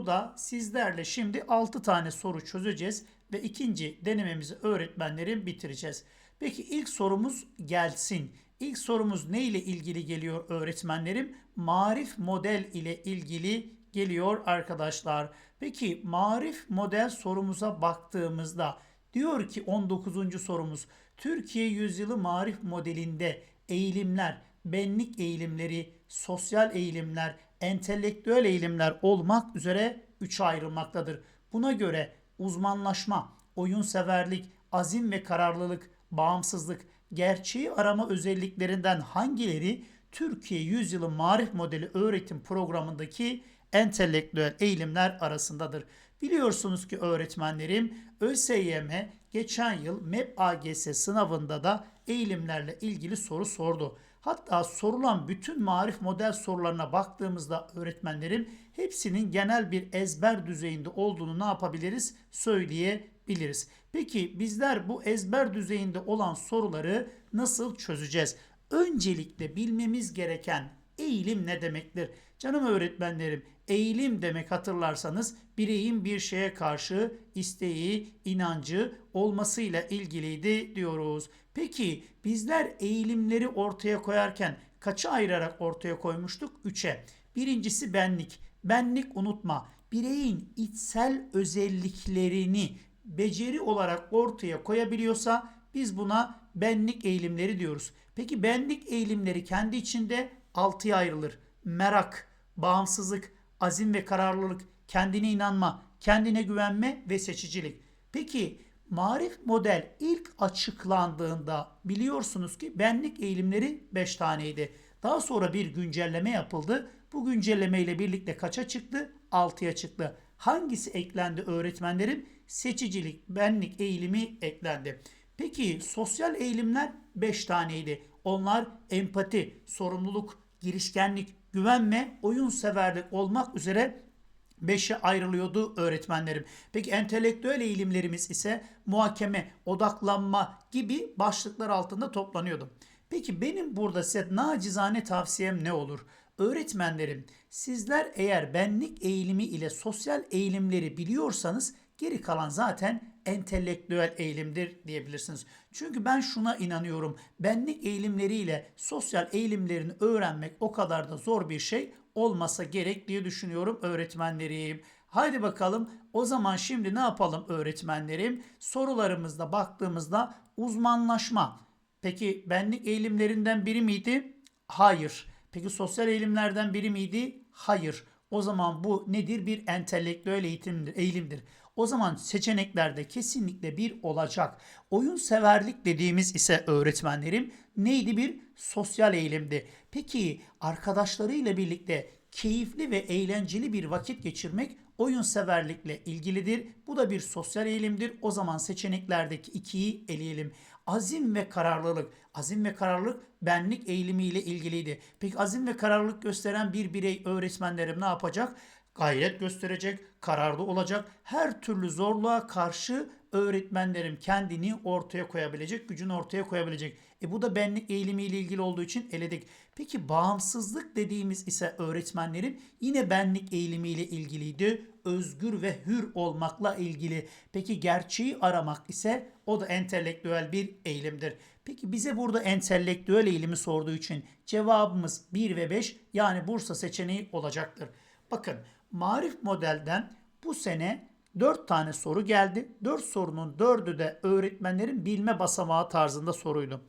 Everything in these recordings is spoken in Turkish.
Burada sizlerle şimdi 6 tane soru çözeceğiz ve ikinci denememizi öğretmenlerin bitireceğiz. Peki ilk sorumuz gelsin. İlk sorumuz ne ile ilgili geliyor öğretmenlerim? Marif model ile ilgili geliyor arkadaşlar. Peki marif model sorumuza baktığımızda diyor ki 19. sorumuz Türkiye yüzyılı marif modelinde eğilimler, benlik eğilimleri, sosyal eğilimler, entelektüel eğilimler olmak üzere üçe ayrılmaktadır. Buna göre uzmanlaşma, oyunseverlik, azim ve kararlılık, bağımsızlık, gerçeği arama özelliklerinden hangileri Türkiye Yüzyılı Marif Modeli öğretim programındaki entelektüel eğilimler arasındadır? Biliyorsunuz ki öğretmenlerim ÖSYM geçen yıl MEP AGS sınavında da eğilimlerle ilgili soru sordu. Hatta sorulan bütün marif model sorularına baktığımızda öğretmenlerim hepsinin genel bir ezber düzeyinde olduğunu ne yapabiliriz? Söyleyebiliriz. Peki bizler bu ezber düzeyinde olan soruları nasıl çözeceğiz? Öncelikle bilmemiz gereken eğilim ne demektir? Canım öğretmenlerim, eğilim demek hatırlarsanız bireyin bir şeye karşı isteği, inancı olmasıyla ilgiliydi diyoruz. Peki bizler eğilimleri ortaya koyarken kaça ayırarak ortaya koymuştuk? Üçe. Birincisi benlik. Benlik unutma. Bireyin içsel özelliklerini beceri olarak ortaya koyabiliyorsa biz buna benlik eğilimleri diyoruz. Peki benlik eğilimleri kendi içinde altıya ayrılır. Merak, bağımsızlık, azim ve kararlılık, kendine inanma, kendine güvenme ve seçicilik. Peki marif model ilk açıklandığında biliyorsunuz ki benlik eğilimleri 5 taneydi. Daha sonra bir güncelleme yapıldı. Bu güncelleme ile birlikte kaça çıktı? 6'ya çıktı. Hangisi eklendi öğretmenlerim? Seçicilik, benlik eğilimi eklendi. Peki sosyal eğilimler 5 taneydi. Onlar empati, sorumluluk, girişkenlik, güvenme, oyun severlik olmak üzere 5'e ayrılıyordu öğretmenlerim. Peki entelektüel eğilimlerimiz ise muhakeme, odaklanma gibi başlıklar altında toplanıyordu. Peki benim burada size nacizane tavsiyem ne olur? Öğretmenlerim sizler eğer benlik eğilimi ile sosyal eğilimleri biliyorsanız geri kalan zaten entelektüel eğilimdir diyebilirsiniz. Çünkü ben şuna inanıyorum. Benlik eğilimleriyle sosyal eğilimlerini öğrenmek o kadar da zor bir şey olmasa gerek diye düşünüyorum öğretmenlerim. Haydi bakalım o zaman şimdi ne yapalım öğretmenlerim? Sorularımızda baktığımızda uzmanlaşma. Peki benlik eğilimlerinden biri miydi? Hayır. Peki sosyal eğilimlerden biri miydi? Hayır. O zaman bu nedir? Bir entelektüel eğitimdir, eğilimdir. O zaman seçeneklerde kesinlikle bir olacak. Oyun severlik dediğimiz ise öğretmenlerim neydi bir sosyal eğilimdi. Peki arkadaşlarıyla birlikte keyifli ve eğlenceli bir vakit geçirmek oyun severlikle ilgilidir. Bu da bir sosyal eğilimdir. O zaman seçeneklerdeki ikiyi eleyelim. Azim ve kararlılık. Azim ve kararlılık benlik eğilimiyle ilgiliydi. Peki azim ve kararlılık gösteren bir birey öğretmenlerim ne yapacak? Gayret gösterecek, kararlı olacak. Her türlü zorluğa karşı öğretmenlerim kendini ortaya koyabilecek, gücünü ortaya koyabilecek. E bu da benlik eğilimiyle ilgili olduğu için eledik. Peki bağımsızlık dediğimiz ise öğretmenlerim yine benlik eğilimiyle ilgiliydi. Özgür ve hür olmakla ilgili. Peki gerçeği aramak ise o da entelektüel bir eğilimdir. Peki bize burada entelektüel eğilimi sorduğu için cevabımız 1 ve 5 yani Bursa seçeneği olacaktır. Bakın Marif modelden bu sene 4 tane soru geldi. 4 sorunun 4'ü de öğretmenlerin bilme basamağı tarzında soruydu.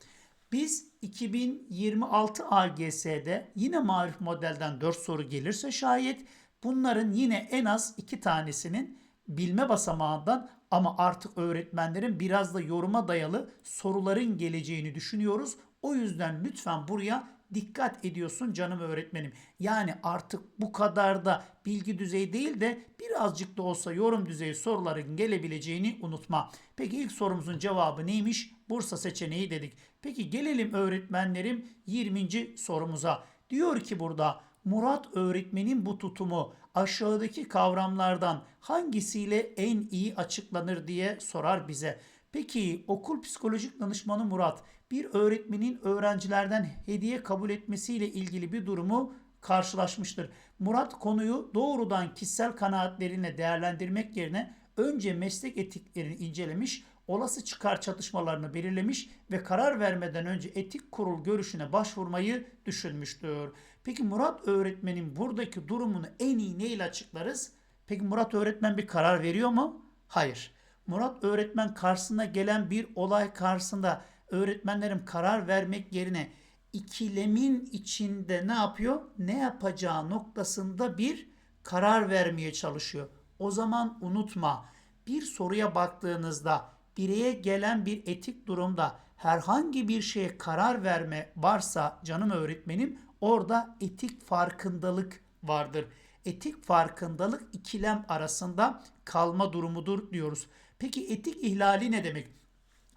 Biz 2026 AGS'de yine marif modelden 4 soru gelirse şayet bunların yine en az 2 tanesinin bilme basamağından ama artık öğretmenlerin biraz da yoruma dayalı soruların geleceğini düşünüyoruz. O yüzden lütfen buraya dikkat ediyorsun canım öğretmenim. Yani artık bu kadar da bilgi düzeyi değil de birazcık da olsa yorum düzeyi soruların gelebileceğini unutma. Peki ilk sorumuzun cevabı neymiş? Bursa seçeneği dedik. Peki gelelim öğretmenlerim 20. sorumuza. Diyor ki burada Murat öğretmenin bu tutumu aşağıdaki kavramlardan hangisiyle en iyi açıklanır diye sorar bize. Peki okul psikolojik danışmanı Murat bir öğretmenin öğrencilerden hediye kabul etmesiyle ilgili bir durumu karşılaşmıştır. Murat konuyu doğrudan kişisel kanaatlerine değerlendirmek yerine önce meslek etiklerini incelemiş, olası çıkar çatışmalarını belirlemiş ve karar vermeden önce etik kurul görüşüne başvurmayı düşünmüştür. Peki Murat öğretmenin buradaki durumunu en iyi neyle açıklarız? Peki Murat öğretmen bir karar veriyor mu? Hayır. Murat öğretmen karşısına gelen bir olay karşısında öğretmenlerim karar vermek yerine ikilemin içinde ne yapıyor? Ne yapacağı noktasında bir karar vermeye çalışıyor. O zaman unutma bir soruya baktığınızda bireye gelen bir etik durumda herhangi bir şeye karar verme varsa canım öğretmenim orada etik farkındalık vardır. Etik farkındalık ikilem arasında kalma durumudur diyoruz. Peki etik ihlali ne demek?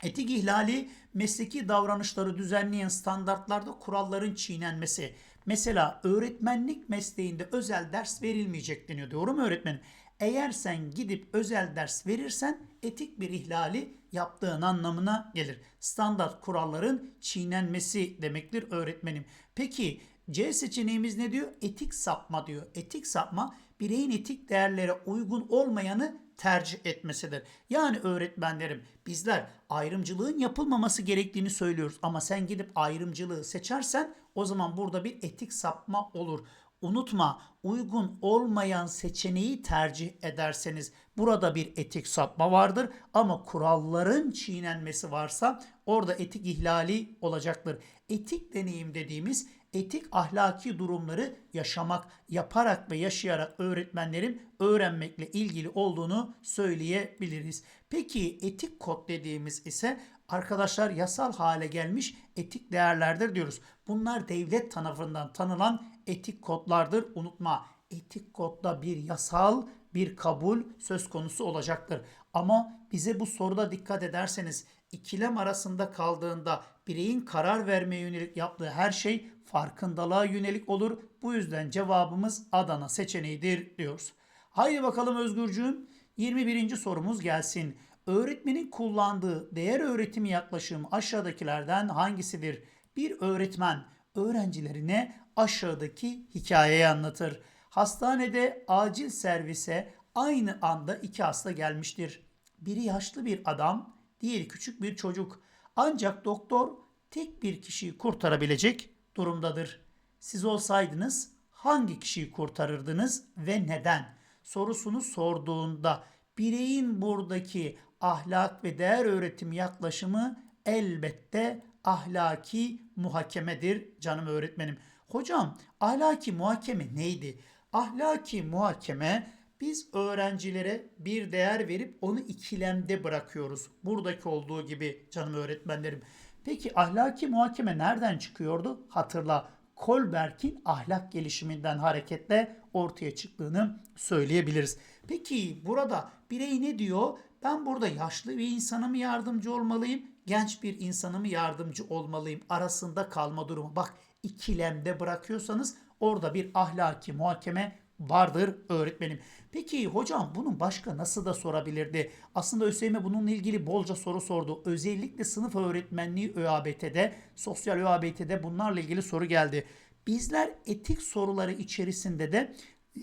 Etik ihlali mesleki davranışları düzenleyen standartlarda kuralların çiğnenmesi. Mesela öğretmenlik mesleğinde özel ders verilmeyecek deniyor. Doğru mu öğretmenim? Eğer sen gidip özel ders verirsen etik bir ihlali yaptığın anlamına gelir. Standart kuralların çiğnenmesi demektir öğretmenim. Peki C seçeneğimiz ne diyor? Etik sapma diyor. Etik sapma bireyin etik değerlere uygun olmayanı tercih etmesidir. Yani öğretmenlerim bizler ayrımcılığın yapılmaması gerektiğini söylüyoruz ama sen gidip ayrımcılığı seçersen o zaman burada bir etik sapma olur. Unutma uygun olmayan seçeneği tercih ederseniz burada bir etik sapma vardır ama kuralların çiğnenmesi varsa orada etik ihlali olacaktır. Etik deneyim dediğimiz etik ahlaki durumları yaşamak, yaparak ve yaşayarak öğretmenlerin öğrenmekle ilgili olduğunu söyleyebiliriz. Peki etik kod dediğimiz ise arkadaşlar yasal hale gelmiş etik değerlerdir diyoruz. Bunlar devlet tarafından tanınan etik kodlardır. Unutma etik kodda bir yasal bir kabul söz konusu olacaktır. Ama bize bu soruda dikkat ederseniz ikilem arasında kaldığında bireyin karar vermeye yönelik yaptığı her şey farkındalığa yönelik olur. Bu yüzden cevabımız Adana seçeneğidir diyoruz. Haydi bakalım Özgürcüğüm 21. sorumuz gelsin. Öğretmenin kullandığı değer öğretimi yaklaşımı aşağıdakilerden hangisidir? Bir öğretmen öğrencilerine aşağıdaki hikayeyi anlatır. Hastanede acil servise aynı anda iki hasta gelmiştir. Biri yaşlı bir adam, diğeri küçük bir çocuk. Ancak doktor tek bir kişiyi kurtarabilecek durumdadır. Siz olsaydınız hangi kişiyi kurtarırdınız ve neden? Sorusunu sorduğunda bireyin buradaki ahlak ve değer öğretimi yaklaşımı elbette ahlaki muhakemedir canım öğretmenim. Hocam ahlaki muhakeme neydi? Ahlaki muhakeme biz öğrencilere bir değer verip onu ikilemde bırakıyoruz. Buradaki olduğu gibi canım öğretmenlerim. Peki ahlaki muhakeme nereden çıkıyordu? Hatırla Kolberg'in ahlak gelişiminden hareketle ortaya çıktığını söyleyebiliriz. Peki burada birey ne diyor? Ben burada yaşlı bir insana mı yardımcı olmalıyım? Genç bir insana mı yardımcı olmalıyım? Arasında kalma durumu. Bak ikilemde bırakıyorsanız orada bir ahlaki muhakeme vardır öğretmenim. Peki hocam bunun başka nasıl da sorabilirdi? Aslında ÖSYM bununla ilgili bolca soru sordu. Özellikle sınıf öğretmenliği ÖABT'de, sosyal ÖABT'de bunlarla ilgili soru geldi. Bizler etik soruları içerisinde de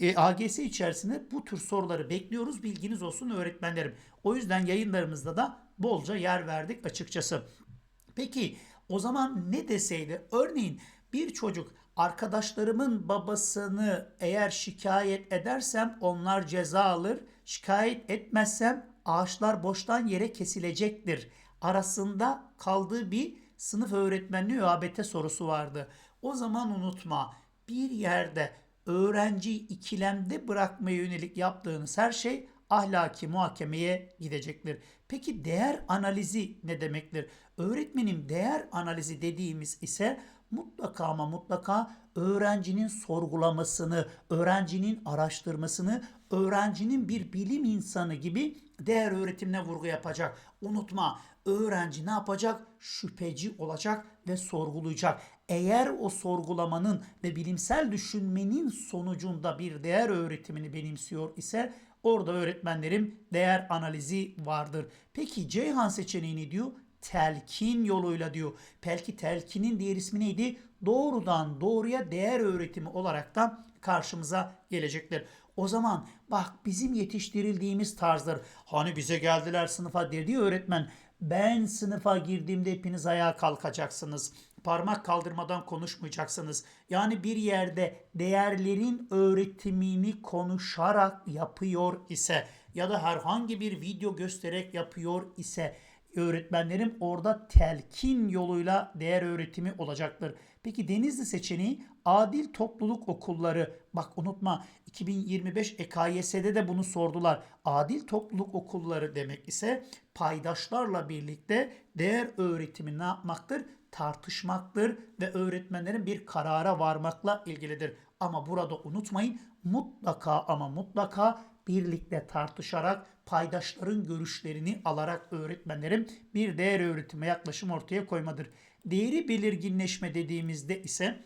e, AGS içerisinde bu tür soruları bekliyoruz. Bilginiz olsun öğretmenlerim. O yüzden yayınlarımızda da bolca yer verdik açıkçası. Peki o zaman ne deseydi? Örneğin bir çocuk arkadaşlarımın babasını eğer şikayet edersem onlar ceza alır. Şikayet etmezsem ağaçlar boştan yere kesilecektir. Arasında kaldığı bir sınıf öğretmenliği ÖABT sorusu vardı. O zaman unutma bir yerde öğrenci ikilemde bırakmaya yönelik yaptığınız her şey ahlaki muhakemeye gidecektir. Peki değer analizi ne demektir? Öğretmenim değer analizi dediğimiz ise mutlaka ama mutlaka öğrencinin sorgulamasını, öğrencinin araştırmasını, öğrencinin bir bilim insanı gibi değer öğretimine vurgu yapacak. Unutma öğrenci ne yapacak? Şüpheci olacak ve sorgulayacak. Eğer o sorgulamanın ve bilimsel düşünmenin sonucunda bir değer öğretimini benimsiyor ise orada öğretmenlerim değer analizi vardır. Peki Ceyhan seçeneğini diyor telkin yoluyla diyor. Belki telkinin diğer ismi neydi? Doğrudan doğruya değer öğretimi olarak da karşımıza gelecektir. O zaman bak bizim yetiştirildiğimiz tarzlar hani bize geldiler sınıfa dedi öğretmen ben sınıfa girdiğimde hepiniz ayağa kalkacaksınız. Parmak kaldırmadan konuşmayacaksınız. Yani bir yerde değerlerin öğretimini konuşarak yapıyor ise ya da herhangi bir video göstererek yapıyor ise öğretmenlerim orada telkin yoluyla değer öğretimi olacaktır. Peki Denizli seçeneği adil topluluk okulları. Bak unutma 2025 EKYS'de de bunu sordular. Adil topluluk okulları demek ise paydaşlarla birlikte değer öğretimi ne yapmaktır? Tartışmaktır ve öğretmenlerin bir karara varmakla ilgilidir. Ama burada unutmayın mutlaka ama mutlaka birlikte tartışarak paydaşların görüşlerini alarak öğretmenlerin bir değer öğretime yaklaşım ortaya koymadır. Değeri belirginleşme dediğimizde ise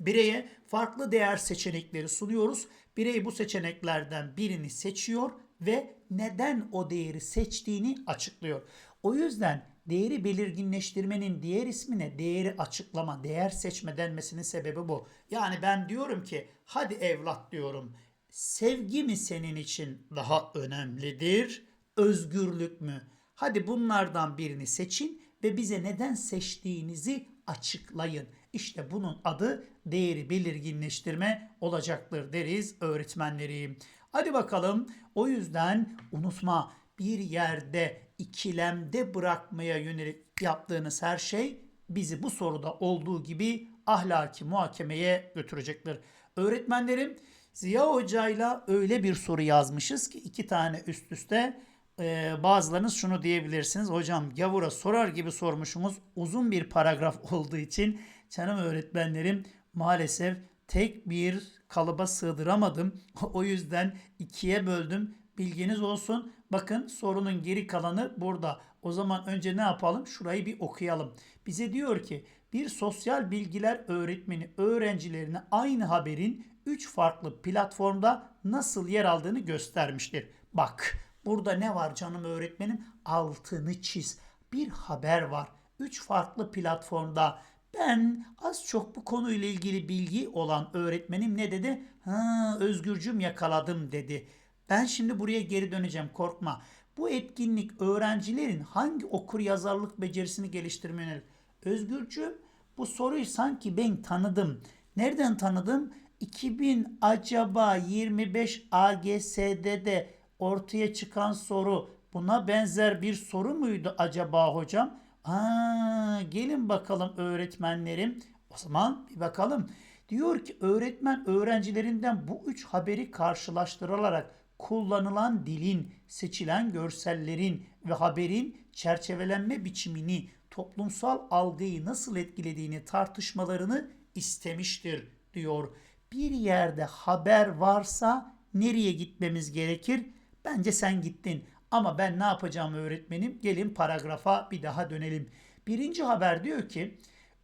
bireye farklı değer seçenekleri sunuyoruz. Birey bu seçeneklerden birini seçiyor ve neden o değeri seçtiğini açıklıyor. O yüzden değeri belirginleştirmenin diğer ismine değeri açıklama, değer seçme denmesinin sebebi bu. Yani ben diyorum ki hadi evlat diyorum. Sevgi mi senin için daha önemlidir? Özgürlük mü? Hadi bunlardan birini seçin ve bize neden seçtiğinizi açıklayın. İşte bunun adı değeri belirginleştirme olacaktır deriz öğretmenlerim. Hadi bakalım o yüzden unutma bir yerde ikilemde bırakmaya yönelik yaptığınız her şey bizi bu soruda olduğu gibi ahlaki muhakemeye götürecektir. Öğretmenlerim Ziya Hoca'yla öyle bir soru yazmışız ki iki tane üst üste e, bazılarınız şunu diyebilirsiniz. Hocam gavura sorar gibi sormuşumuz uzun bir paragraf olduğu için canım öğretmenlerim maalesef tek bir kalıba sığdıramadım. o yüzden ikiye böldüm. Bilginiz olsun. Bakın sorunun geri kalanı burada. O zaman önce ne yapalım? Şurayı bir okuyalım. Bize diyor ki bir sosyal bilgiler öğretmeni öğrencilerine aynı haberin 3 farklı platformda nasıl yer aldığını göstermiştir. Bak burada ne var canım öğretmenim? Altını çiz. Bir haber var. 3 farklı platformda ben az çok bu konuyla ilgili bilgi olan öğretmenim ne dedi? Ha, Özgürcüm yakaladım dedi. Ben şimdi buraya geri döneceğim korkma. Bu etkinlik öğrencilerin hangi okur yazarlık becerisini geliştirmeye. Özgürcüm bu soruyu sanki ben tanıdım. Nereden tanıdım? 2000 acaba 25 AGS'de de ortaya çıkan soru buna benzer bir soru muydu acaba hocam? Aa, gelin bakalım öğretmenlerim. O zaman bir bakalım. Diyor ki öğretmen öğrencilerinden bu üç haberi karşılaştırılarak kullanılan dilin, seçilen görsellerin ve haberin çerçevelenme biçimini, toplumsal algıyı nasıl etkilediğini tartışmalarını istemiştir diyor. Bir yerde haber varsa nereye gitmemiz gerekir? Bence sen gittin. Ama ben ne yapacağım öğretmenim? Gelin paragrafa bir daha dönelim. Birinci haber diyor ki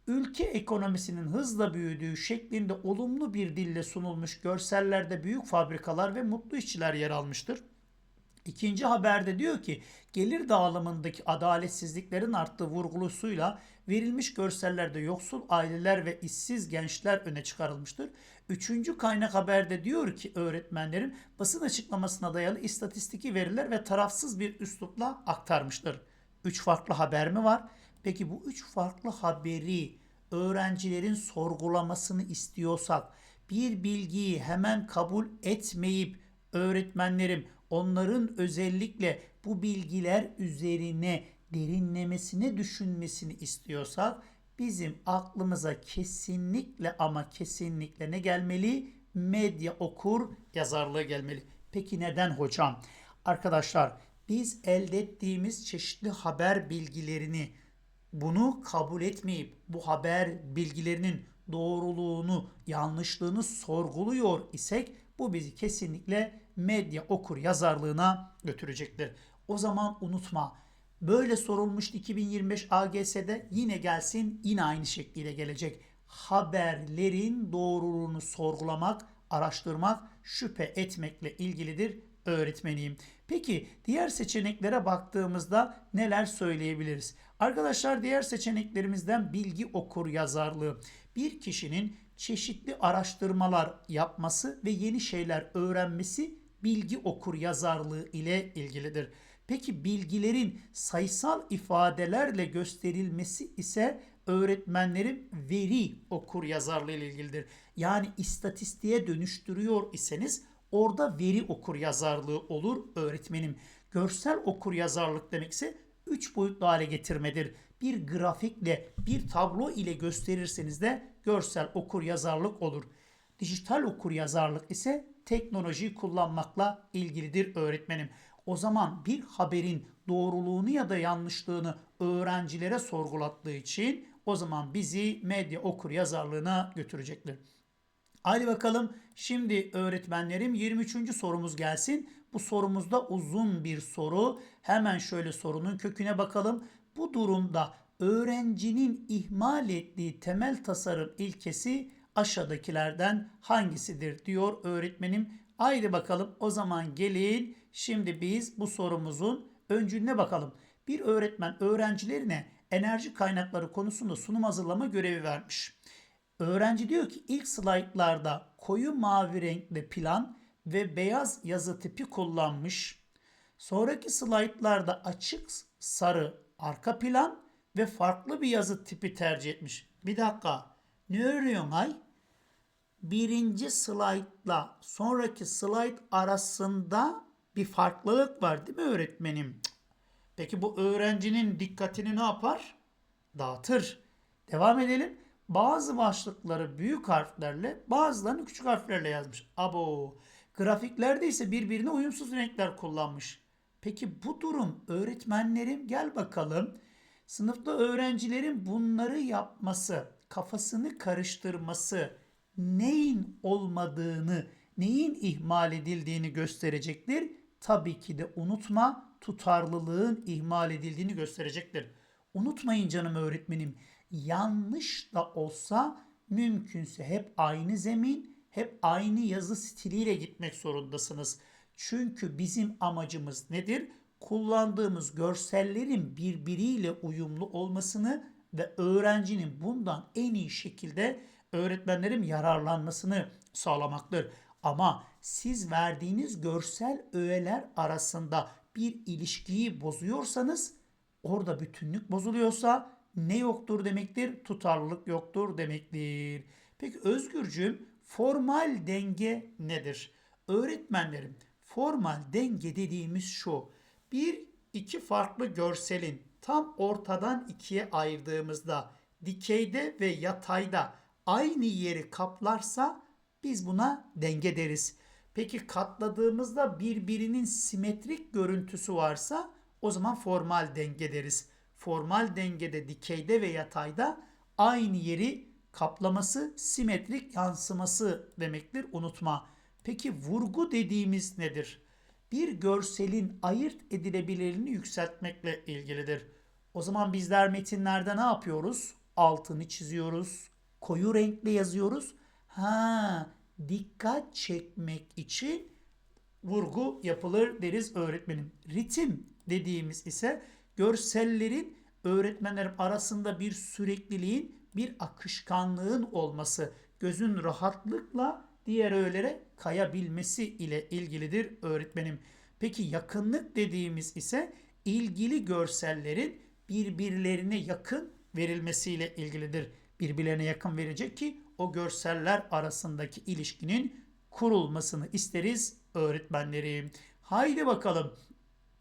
ülke ekonomisinin hızla büyüdüğü şeklinde olumlu bir dille sunulmuş görsellerde büyük fabrikalar ve mutlu işçiler yer almıştır. İkinci haberde diyor ki gelir dağılımındaki adaletsizliklerin arttığı vurgulusuyla verilmiş görsellerde yoksul aileler ve işsiz gençler öne çıkarılmıştır. Üçüncü kaynak haberde diyor ki öğretmenlerin basın açıklamasına dayalı istatistiki veriler ve tarafsız bir üslupla aktarmıştır. Üç farklı haber mi var? Peki bu üç farklı haberi öğrencilerin sorgulamasını istiyorsak bir bilgiyi hemen kabul etmeyip öğretmenlerim onların özellikle bu bilgiler üzerine derinlemesine düşünmesini istiyorsak bizim aklımıza kesinlikle ama kesinlikle ne gelmeli? Medya okur yazarlığı gelmeli. Peki neden hocam? Arkadaşlar biz elde ettiğimiz çeşitli haber bilgilerini bunu kabul etmeyip bu haber bilgilerinin doğruluğunu, yanlışlığını sorguluyor isek bu bizi kesinlikle medya okur yazarlığına götürecektir. O zaman unutma. Böyle sorulmuştu 2025 AGS'de yine gelsin yine aynı şekliyle gelecek. Haberlerin doğruluğunu sorgulamak, araştırmak, şüphe etmekle ilgilidir öğretmeniyim. Peki diğer seçeneklere baktığımızda neler söyleyebiliriz? Arkadaşlar diğer seçeneklerimizden bilgi okur yazarlığı. Bir kişinin çeşitli araştırmalar yapması ve yeni şeyler öğrenmesi bilgi okur yazarlığı ile ilgilidir. Peki bilgilerin sayısal ifadelerle gösterilmesi ise öğretmenlerin veri okur yazarlığı ile ilgilidir. Yani istatistiğe dönüştürüyor iseniz orada veri okur yazarlığı olur öğretmenim. Görsel okur yazarlık demekse 3 boyutlu hale getirmedir. Bir grafikle, bir tablo ile gösterirseniz de görsel okur yazarlık olur. Dijital okur yazarlık ise teknolojiyi kullanmakla ilgilidir öğretmenim. O zaman bir haberin doğruluğunu ya da yanlışlığını öğrencilere sorgulattığı için o zaman bizi medya okur yazarlığına götürecektir. Hadi bakalım şimdi öğretmenlerim 23. sorumuz gelsin. Bu sorumuzda uzun bir soru. Hemen şöyle sorunun köküne bakalım. Bu durumda öğrencinin ihmal ettiği temel tasarım ilkesi aşağıdakilerden hangisidir diyor öğretmenim. Haydi bakalım o zaman gelin şimdi biz bu sorumuzun öncülüne bakalım. Bir öğretmen öğrencilerine enerji kaynakları konusunda sunum hazırlama görevi vermiş. Öğrenci diyor ki ilk slaytlarda koyu mavi renkli plan ve beyaz yazı tipi kullanmış. Sonraki slaytlarda açık sarı arka plan ve farklı bir yazı tipi tercih etmiş. Bir dakika. Ne örüyorsun ay? Birinci slaytla sonraki slayt arasında bir farklılık var değil mi öğretmenim? Peki bu öğrencinin dikkatini ne yapar? Dağıtır. Devam edelim. Bazı başlıkları büyük harflerle bazılarını küçük harflerle yazmış. Abo. Grafiklerde ise birbirine uyumsuz renkler kullanmış. Peki bu durum öğretmenlerim gel bakalım. Sınıfta öğrencilerin bunları yapması, kafasını karıştırması, neyin olmadığını, neyin ihmal edildiğini gösterecektir. Tabii ki de unutma tutarlılığın ihmal edildiğini gösterecektir. Unutmayın canım öğretmenim yanlış da olsa mümkünse hep aynı zemin, hep aynı yazı stiliyle gitmek zorundasınız. Çünkü bizim amacımız nedir? Kullandığımız görsellerin birbiriyle uyumlu olmasını ve öğrencinin bundan en iyi şekilde öğretmenlerim yararlanmasını sağlamaktır. Ama siz verdiğiniz görsel öğeler arasında bir ilişkiyi bozuyorsanız orada bütünlük bozuluyorsa ne yoktur demektir? Tutarlılık yoktur demektir. Peki Özgürcüğüm formal denge nedir? Öğretmenlerim formal denge dediğimiz şu. Bir iki farklı görselin tam ortadan ikiye ayırdığımızda dikeyde ve yatayda aynı yeri kaplarsa biz buna denge deriz. Peki katladığımızda birbirinin simetrik görüntüsü varsa o zaman formal denge deriz. Formal dengede dikeyde ve yatayda aynı yeri kaplaması, simetrik yansıması demektir. Unutma. Peki vurgu dediğimiz nedir? Bir görselin ayırt edilebilirliğini yükseltmekle ilgilidir. O zaman bizler metinlerde ne yapıyoruz? Altını çiziyoruz, koyu renkle yazıyoruz. Ha, dikkat çekmek için vurgu yapılır deriz öğretmenim. Ritim dediğimiz ise görsellerin öğretmenlerim arasında bir sürekliliğin, bir akışkanlığın olması, gözün rahatlıkla diğer öğelere kayabilmesi ile ilgilidir öğretmenim. Peki yakınlık dediğimiz ise ilgili görsellerin birbirlerine yakın verilmesiyle ilgilidir. Birbirlerine yakın verecek ki o görseller arasındaki ilişkinin kurulmasını isteriz öğretmenlerim. Haydi bakalım.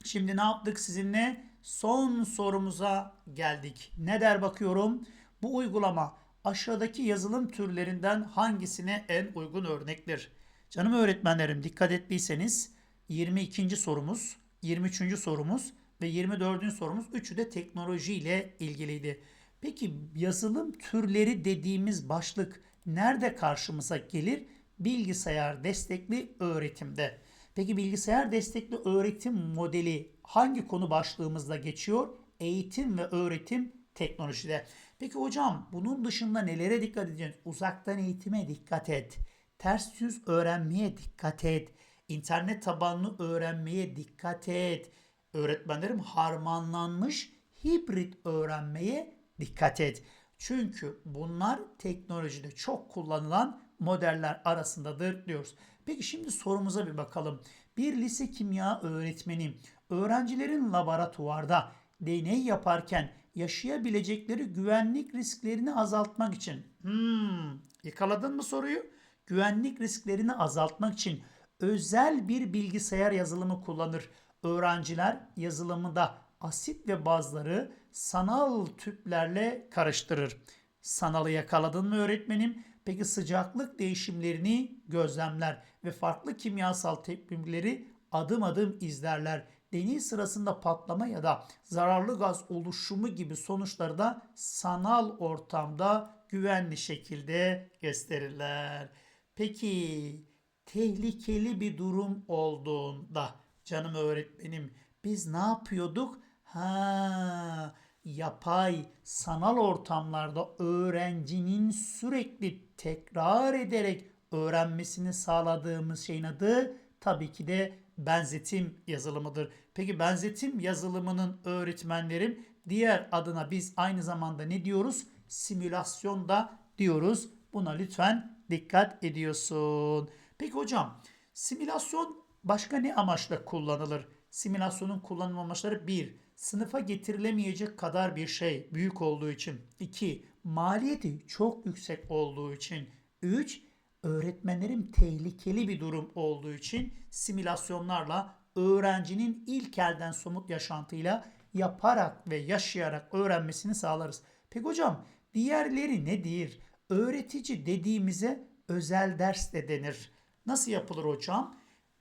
Şimdi ne yaptık sizinle? Son sorumuza geldik. Ne der bakıyorum? Bu uygulama aşağıdaki yazılım türlerinden hangisine en uygun örnektir? Canım öğretmenlerim dikkat ettiyseniz 22. sorumuz, 23. sorumuz ve 24. sorumuz üçü de teknoloji ile ilgiliydi. Peki yazılım türleri dediğimiz başlık nerede karşımıza gelir? Bilgisayar destekli öğretimde. Peki bilgisayar destekli öğretim modeli hangi konu başlığımızda geçiyor? Eğitim ve öğretim teknolojide. Peki hocam bunun dışında nelere dikkat edeceğiz? Uzaktan eğitime dikkat et. Ters yüz öğrenmeye dikkat et. İnternet tabanlı öğrenmeye dikkat et. Öğretmenlerim harmanlanmış hibrit öğrenmeye dikkat et. Çünkü bunlar teknolojide çok kullanılan modeller arasındadır diyoruz. Peki şimdi sorumuza bir bakalım. Bir lise kimya öğretmeni öğrencilerin laboratuvarda deney yaparken yaşayabilecekleri güvenlik risklerini azaltmak için hmm, yakaladın mı soruyu? Güvenlik risklerini azaltmak için özel bir bilgisayar yazılımı kullanır. Öğrenciler yazılımında asit ve bazları sanal tüplerle karıştırır. Sanalı yakaladın mı öğretmenim? Peki sıcaklık değişimlerini gözlemler ve farklı kimyasal tepkimeleri adım adım izlerler. Deney sırasında patlama ya da zararlı gaz oluşumu gibi sonuçları da sanal ortamda güvenli şekilde gösterirler. Peki tehlikeli bir durum olduğunda canım öğretmenim biz ne yapıyorduk? Ha, yapay sanal ortamlarda öğrencinin sürekli tekrar ederek öğrenmesini sağladığımız şeyin adı tabii ki de benzetim yazılımıdır. Peki benzetim yazılımının öğretmenlerim diğer adına biz aynı zamanda ne diyoruz? Simülasyon da diyoruz. Buna lütfen dikkat ediyorsun. Peki hocam simülasyon başka ne amaçla kullanılır? Simülasyonun kullanım amaçları 1. Sınıfa getirilemeyecek kadar bir şey büyük olduğu için. 2. Maliyeti çok yüksek olduğu için. 3. Öğretmenlerin tehlikeli bir durum olduğu için simülasyonlarla öğrencinin ilk elden somut yaşantıyla yaparak ve yaşayarak öğrenmesini sağlarız. Peki hocam diğerleri nedir? Öğretici dediğimize özel ders de denir. Nasıl yapılır hocam?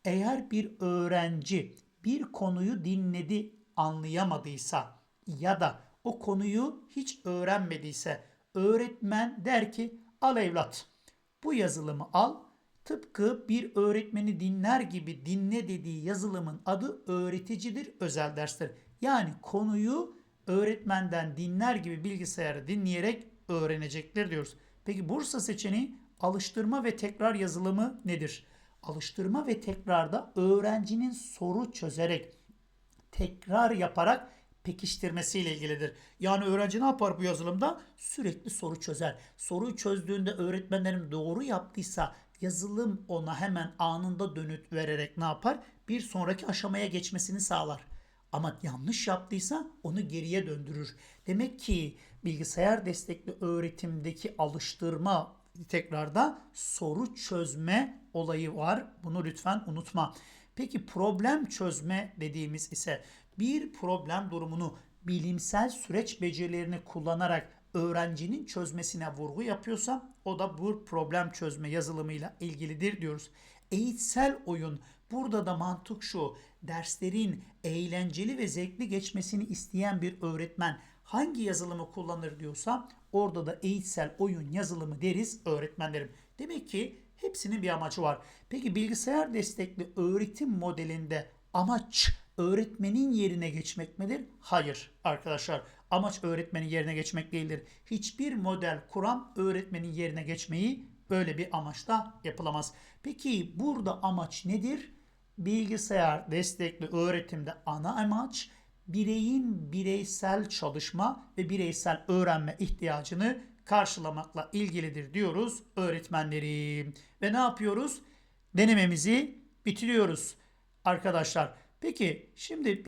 Eğer bir öğrenci bir konuyu dinledi, anlayamadıysa ya da o konuyu hiç öğrenmediyse öğretmen der ki al evlat bu yazılımı al. Tıpkı bir öğretmeni dinler gibi dinle dediği yazılımın adı öğreticidir, özel derstir. Yani konuyu öğretmenden dinler gibi bilgisayarı dinleyerek öğrenecektir diyoruz. Peki Bursa seçeneği alıştırma ve tekrar yazılımı nedir? Alıştırma ve tekrarda öğrencinin soru çözerek, tekrar yaparak pekiştirmesiyle ilgilidir. Yani öğrenci ne yapar bu yazılımda? Sürekli soru çözer. Soruyu çözdüğünde öğretmenlerim doğru yaptıysa yazılım ona hemen anında dönüt vererek ne yapar? Bir sonraki aşamaya geçmesini sağlar. Ama yanlış yaptıysa onu geriye döndürür. Demek ki bilgisayar destekli öğretimdeki alıştırma tekrarda soru çözme olayı var. Bunu lütfen unutma. Peki problem çözme dediğimiz ise bir problem durumunu bilimsel süreç becerilerini kullanarak öğrencinin çözmesine vurgu yapıyorsa o da bu problem çözme yazılımıyla ilgilidir diyoruz. Eğitsel oyun burada da mantık şu derslerin eğlenceli ve zevkli geçmesini isteyen bir öğretmen hangi yazılımı kullanır diyorsa orada da eğitsel oyun yazılımı deriz öğretmenlerim. Demek ki hepsinin bir amacı var. Peki bilgisayar destekli öğretim modelinde amaç öğretmenin yerine geçmek midir? Hayır arkadaşlar. Amaç öğretmenin yerine geçmek değildir. Hiçbir model kuram öğretmenin yerine geçmeyi böyle bir amaçla yapılamaz. Peki burada amaç nedir? Bilgisayar destekli öğretimde ana amaç bireyin bireysel çalışma ve bireysel öğrenme ihtiyacını karşılamakla ilgilidir diyoruz öğretmenlerim. Ve ne yapıyoruz? Denememizi bitiriyoruz arkadaşlar. Peki şimdi